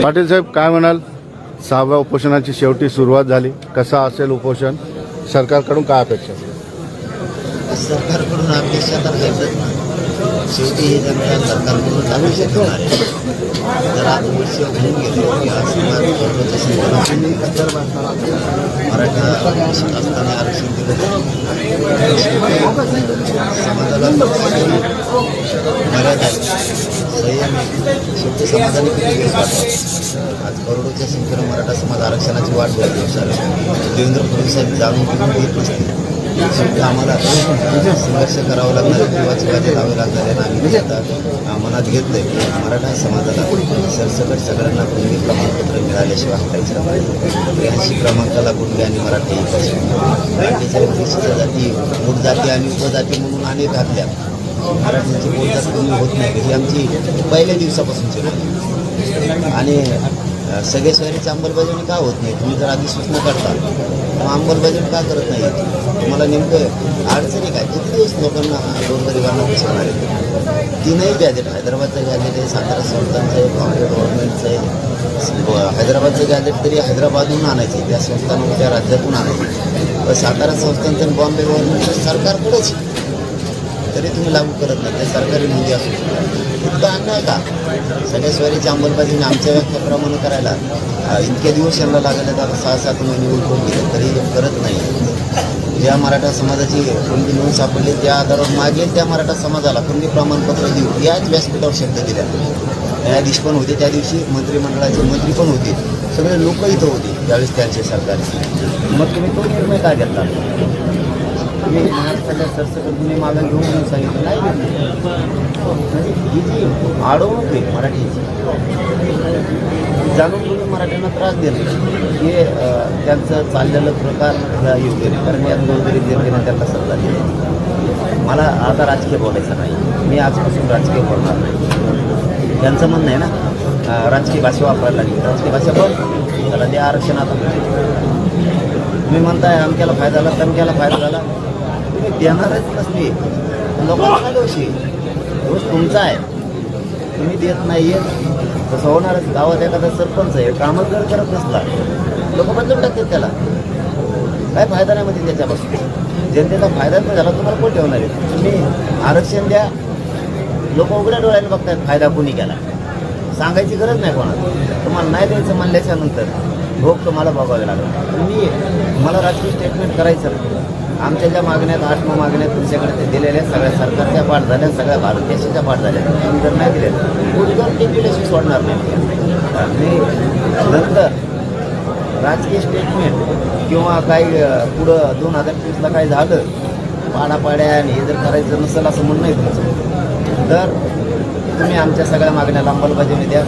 पाटील साहेब काय म्हणाल? सहाव्या उपोषणाची शेवटी सुरुवात झाली. कसा असेल उपोषण? सरकारकडून काय अपेक्षा? सरकारकडून अपेक्षा तर शेवटी जनता सरकारकडून जर आज की मराठा शिक्षक असताना आरक्षण दिलं समाजाला मर्यादा संयम शेवटी समाजाने किती दिवस आज करोडोच्या संख्येनं मराठा समाज आरक्षणाची वाट बघत दिवसाला देवेंद्र फडणवीस साहेब जाणून घेऊन घेत नसतील शेवटी आम्हाला संघर्ष करावा लागणार आहे जीवाची वाजे लावे लागणार आहे आणि आम्ही आता अं, मनात घेतलंय. की मराठा समाजाला सरसकट सगळ्यांना कुणबी प्रमाणपत्र मिळाल्याशिवाय हटायचं नाही. त्र्याऐंशी क्रमांकाला कुणबी आणि मराठी मराठीच्या विशिष्ट जाती मूळ जाती आणि उपजाती म्हणून अनेक घातल्या मराठीची बोलजात कमी होत नाही ही आमची पहिल्या दिवसापासूनची आणि सगळे शहरीची अंमलबजावणी का होत नाही? तुम्ही जर आधी सूचना करता मग अंमलबजावणी का करत नाही? तुम्हाला नेमकं अडचणी काय? किती दिवस लोकांना गोरगरिबांना पुसणार आहे तीनही गॅजेट हैदराबादचं गॅजेट आहे सातारा संस्थांचं आहे बॉम्बे गव्हर्नमेंटचं आहे. हैदराबादचं गॅजेट तरी हैदराबादहून आणायचे त्या संस्थांना त्या राज्यातून आणायचं पण सातारा संस्थांचं आणि बॉम्बे गव्हर्नमेंटचं सरकारकडेच तरी तुम्ही लागू करत नाही. सरकारी निधी असू फक्त अन्याय का? सगळ्या स्वारीची अंमलबजावणी आमच्या व्याख्याप्रमाणे करायला इतके दिवस यांना लागले तर सहा सात महिने उलटून गेले तरी करत नाही. ज्या मराठा समाजाची कोणती नोंद सापडली त्या आधारावर मागेल त्या मराठा समाजाला कोणती प्रमाणपत्र देऊ याच व्यासपीठावर शब्द दिल्या न्यायाधीश पण होते त्या दिवशी मंत्रिमंडळाचे मंत्री पण होते. सगळे लोक इथं होते. त्यावेळेस त्यांचे सरकारचे मग तुम्ही तो निर्णय काय घेतला? तुम्ही महाराष्ट्राच्या सरसकट तुम्ही मागं घेऊन म्हणून सांगितलं नाही म्हणजे ही जी आहे मराठीची. जाणून बोलून मराठ्यांना त्रास दिला. हे त्यांचं चाललेलं प्रकार योग्य नाही कारण या चौधरी दीर्घने त्यांना सल्ला दिला. मला आता राजकीय बोलायचं नाही. मी आजपासून राजकीय बोलणार नाही. त्यांचं म्हणणं आहे ना राजकीय भाषा वापरायला लागली. राजकीय भाषा पण त्याला ते आरक्षण आता. तुम्ही म्हणताय अमक्याला फायदा झाला तमक्याला फायदा झाला. तुम्ही देणारच नसते लोकांना काय दोषी दोष तुमचा आहे. तुम्ही देत नाही तसं होणारच गावात एखादा सरपंच आहे कामच जर करत नसला लोक बदलून टाकतात त्याला. काय फायदा नाही म्हणजे त्याच्यापासून? जनतेचा फायदाच नाही झाला तुम्हाला कोण ठेवणार आहे? तुम्ही आरक्षण द्या. लोक उघड्या डोळ्याने बघतात फायदा कोणी केला. सांगायची गरज नाही कोणाला. तुम्हाला नाही द्यायचं म्हणल्याच्या नंतर भोग तुम्हाला बघावे लागेल तुम्ही मला राजकीय स्टेटमेंट करायचं आमच्या ज्या मागण्यात आठ मागण्यात तुमच्याकडे ते दिलेल्या सगळ्या सरकारच्या पाठ झाल्या सगळ्या भारत देशाच्या पाठ झाल्या. तुम्ही जर नाही दिल्या उद्योग जाऊन सोडणार नाही. आणि नंतर राजकीय स्टेटमेंट किंवा काही पुढं दोन हजार तीसला काय झालं पाडापाड्या आणि हे जर करायचं नसेल असं म्हणणं आहे तुमचं. तर तुम्ही आमच्या सगळ्या मागण्याला अंमलबजावणी द्या.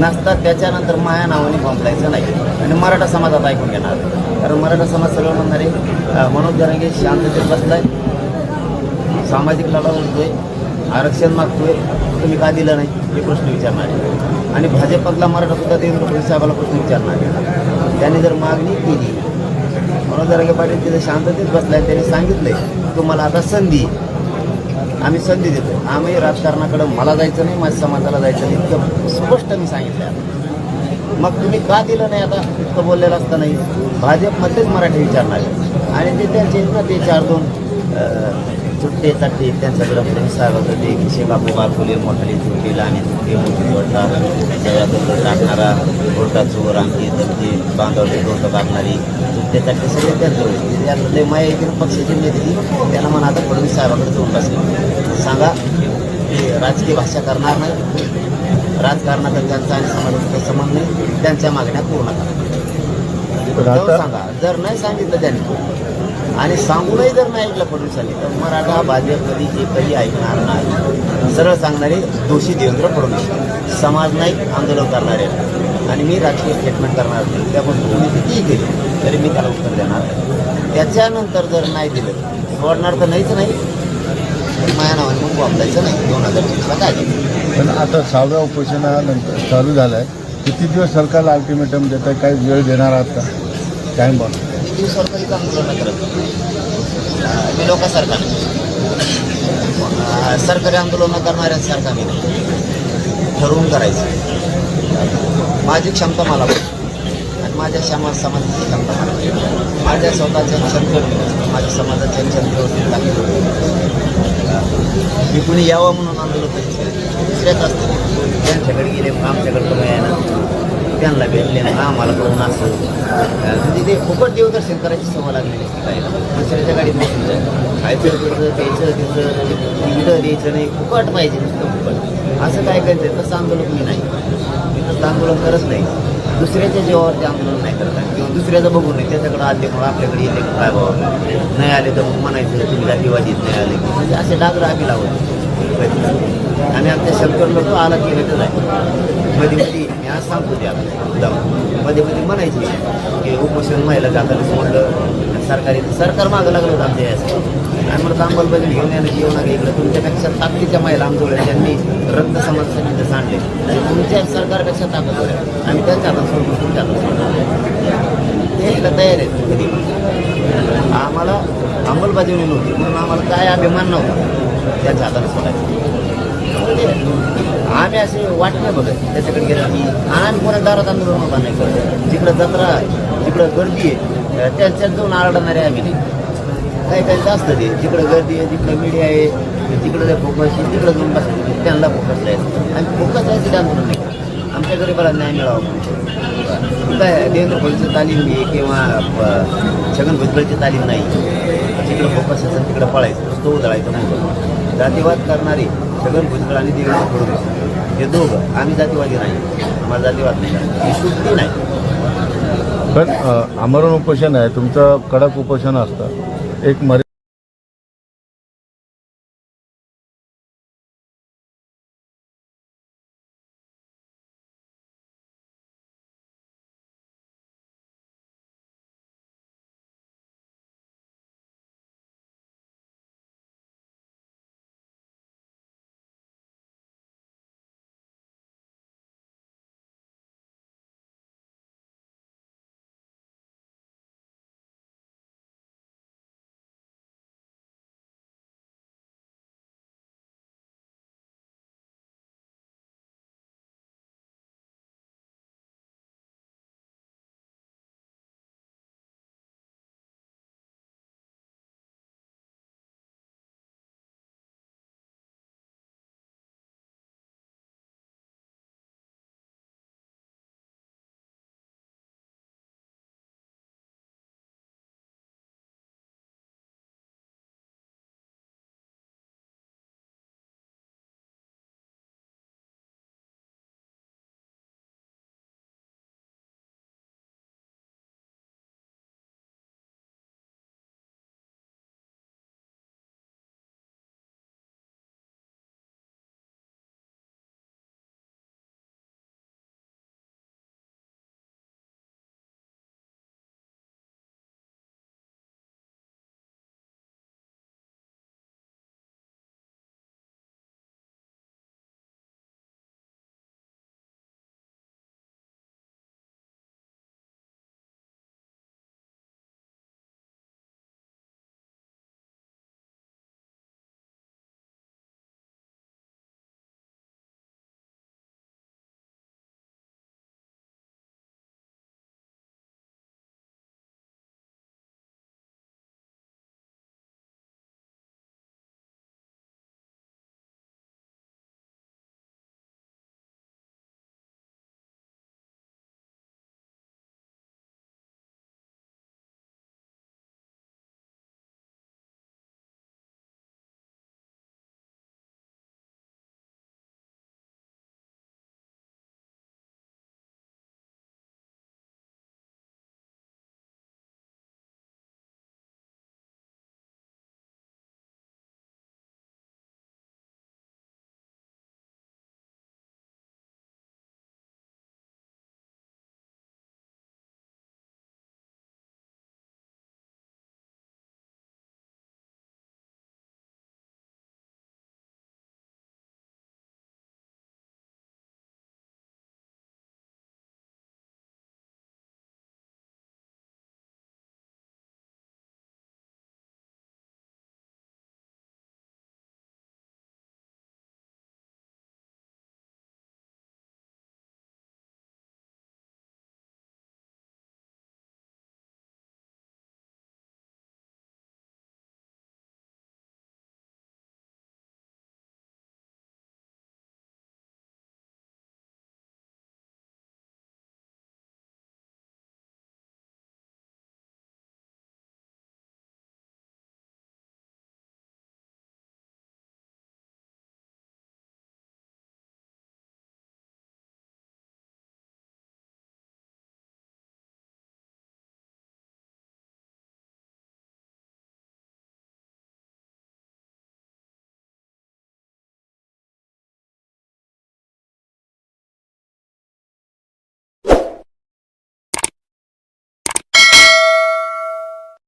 नसतात त्याच्यानंतर माया नावाने बोंबलायचं नाही. आणि मराठा समाजात ऐकून घेणार. कारण मराठा समाज सगळं म्हणणार आहे मनोज जरांगे शांततेत बसलाय. सामाजिक लढा होतोय. आरक्षण मागतोय. तुम्ही का दिलं नाही? हे प्रश्न विचारणार आहे. आणि भाजपमधला मराठासुद्धा देवेंद्र फडणवीस साहेबाला प्रश्न विचारणार आहे. त्याने जर मागणी केली मनोज जरांगे पाटील तिथे शांततेत बसलाय त्यांनी सांगितलंय तुम्हाला आता संधी आहे. आम्ही संधी देतो आम्ही राजकारणाकडं मला जायचं नाही माझ्या समाजाला जायचं नाही इतकं स्पष्ट मी सांगितलं आहे. मग तुम्ही का दिलं नाही आता इतकं बोललेलं असतं नाही भाजपमध्येच मराठी विचारणार आहे. आणि ते त्यांचे ना ते चार दोन अं, चुट्टे त्यांच्याकडं फडणवीस होतं ते किशे बापू बापुले मोठाली चुट्टे आणि चुट्टे मोठी जोडता. जगातून टाकणारा गोटा चोर आमची दमते बांधवले डोकं टाकणारी चुट्टे सगळे त्यांचे त्यातले ते माया येथील पक्षाचे नेते त्यांना म्हणा आता फडणवीस साहेबाकडे जाऊन बसले. सांगा राजकीय भाषा करणार नाही. राजकारणाचा त्यांचा आणि समाजाचा संबंध नाही. त्यांच्या मागण्या पूर्ण करा. जाऊन सांगा. जर नाही सांगितलं त्यांनी आणि सांगूनही जर नाही ऐकलं फडणवीसांनी तर मराठा भाजप कधी हे कधी ऐकणार नाही सरळ सांगणारे दोषी देवेंद्र फडणवीस. समाज नाही आंदोलन करणारे. आणि मी राजकीय स्टेटमेंट करणार नाही. त्यापासून तुम्ही कितीही केली तरी मी त्याला उत्तर देणार नाही. त्याच्यानंतर जर नाही दिलं सोडणार तर नाहीच नाही. माझ्या नावाने मग वापरायचं नाही दोन हजार काय? पण आता सहाव्या उपोषणानंतर चालू झालं आहे किती दिवस सरकारला अल्टिमेटम देत आहे काही वेळ देणार आहात का? काय बघ किती सरकारी आंदोलन करत? मी लोक सरकार. सरकारी आंदोलन करणाऱ्या सरकार मी ठरवून करायचं. माझी क्षमता मला आणि माझ्या क्षमा समाजाची क्षमता मला माझ्या स्वतःच्या क्षमतेवर माझ्या समाजाच्या क्षमतेवर मी कुणी यावं म्हणून आंदोलन दुसऱ्याच असतं त्यांच्याकडे गेले मग आमच्याकडे कमी आहे ना त्यांना भेटले ना आम्हाला करून असं म्हणजे ते फुकट देवदर्शन करायची सवय लागलेली असते काय दुसऱ्याच्या गाडीत बसून खायचं प्यायचं द्यायचं त्याचं तिकडं द्यायचं नाही. फुकट पाहिजे नुसतं फुकट. असं काय करायचं तसं आंदोलन मी नाही. मी तसं आंदोलन करत नाही. दुसऱ्याच्या जीवावरती आंदोलन नाही करत आहे. दुसऱ्याचं बघून नये. त्याच्याकडे आले मग आपल्याकडे येते. काय बाबा नाही आले तर मग म्हणायचं तुम्ही जातीवादीत नाही आले? म्हणजे असे डागर आम्ही लावत आणि आमच्या शंकर लोक आला की भेटत आहे मध्ये मध्ये मी आज सांगतो ते आता मध्ये मध्ये म्हणायचे की उपोषण महिला जाताना म्हणलं सरकारी सरकार मागं लागलं होतं आमच्या यासाठी आणि म्हणत अंमलबजावणी घेऊन यायला जेवण इकडं. तुमच्यापेक्षा ताकदीच्या महिला आमच्याकडे त्यांनी रक्त समाजासाठी तिथं सांडले आणि तुमच्या सरकारपेक्षा ताकद होत्या आम्ही त्यांच्या हातात सोडून तुमच्या हातात ते तयार आहेत. कधी आम्हाला अंमलबजावणी नव्हती. म्हणून आम्हाला काय अभिमान नव्हता. त्यांच्या हाताने सोडायचं आम्ही असे वाट नाही बघत. त्याच्याकडे गेलं की आम्ही कोणा दारात आंदोलन उभा नाही करत. जिकडं जत्रा जिकडं गर्दी आहे त्यांच्यात जाऊन आरडणारे आम्ही काही काही जास्त ते. जिकडं गर्दी आहे जिकडं मीडिया आहे तिकडं फोकस तिकडं जाऊन बसायचं त्यांना फोकस द्यायचं आणि फोकस राहायचं आंदोलन नाही. करत. आमच्या गरीबाला न्याय मिळावा काय देवेंद्र फडणवीसची तालीम घे किंवा छगन भुजबळची तालीम नाही. जिकडं फोकस असेल तिकडं पळायचं तो उधळायचं नाही. जातीवाद करणारे छगन भुजबळ आणि देवेंद्र फडणवीस हे दोघं आम्ही जातीवादी नाही. आम्हाला जातीवाद नाही. ही सुट्टी नाही. पण आमरण उपोषण आहे तुमचं कडक उपोषण असतं. एक मर्यादा